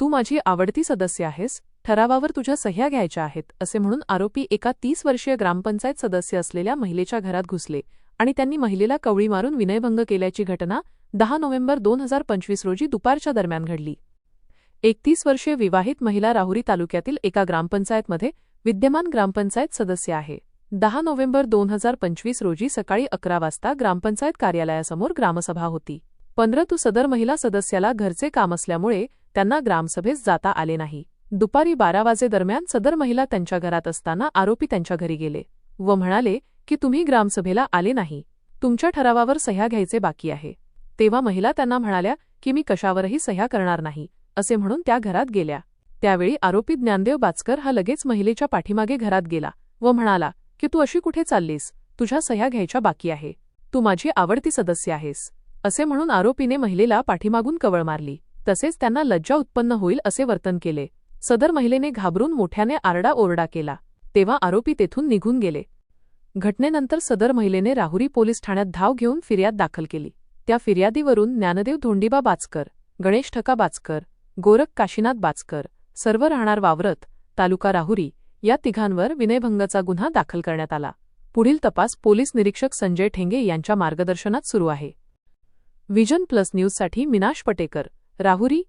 तू माझी आवडती सदस्य आहेस ठरावावर तुझ्या सह्या घ्यायच्या आहेत असे म्हणून आरोपी एका तीस वर्षीय ग्रामपंचायत सदस्य असलेल्या महिलेच्या घरात घुसले आणि त्यांनी महिलेला कवळी मारून विनयभंग केल्याची घटना दहा नोव्हेंबर दोन हजार पंचवीस रोजी दुपारच्या दरम्यान घडली. एकतीस वर्षीय विवाहित महिला राहुरी तालुक्यातील एका ग्रामपंचायतमध्ये विद्यमान ग्रामपंचायत सदस्य आहे. दहा नोव्हेंबर दोन हजार पंचवीस रोजी सकाळी अकरा वाजता ग्रामपंचायत कार्यालयासमोर ग्रामसभा होती. पंधरा तू सदर महिला सदस्याला घरचे काम असल्यामुळे त्यांना ग्रामसभेस जाता आले नाही. दुपारी बारा वाजेदरम्यान सदर महिला त्यांच्या घरात असताना आरोपी त्यांच्या घरी गेले व म्हणाले की तुम्ही ग्रामसभेला आले नाही. तुमच्या ठरावावर सह्या घ्यायचे बाकी आहे. तेव्हा महिला त्यांना म्हणाल्या की मी कशावरही सह्या करणार नाही असे म्हणून त्या घरात गेल्या. त्यावेळी आरोपी ज्ञानदेव बाचकर हा लगेच महिलेच्या पाठीमागे घरात गेला व म्हणाला की तू अशी कुठे चाललीस? तुझ्या सह्या घ्यायच्या बाकी आहे. तू माझी आवडती सदस्य आहेस. असे म्हणून आरोपीने महिलेला पाठीमागून कवळ मारली. तसेच त्यांना लज्जा उत्पन्न होईल असे वर्तन केले. सदर महिलेने घाबरून मोठ्याने आरडाओरडा केला. तेव्हा आरोपी तेथून निघून गेले. घटनेनंतर सदर महिलेने राहुरी पोलीस ठाण्यात धाव घेऊन फिर्याद दाखल केली. त्या फिर्यादीवरून ज्ञानदेव धोंडीबा बाचकर गणेश ठका बाचकर गोरख काशीनाथ बाचकर सर्व राहणार वावरत तालुका राहुरी या तिघांवर विनयभंगाचा गुन्हा दाखल करण्यात आला. पुढील तपास पोलीस निरीक्षक संजय ठेंगे यांच्या मार्गदर्शनात सुरू आहे. विजन प्लस न्यूजसाठी मिनाश पटेकर. राहुरी?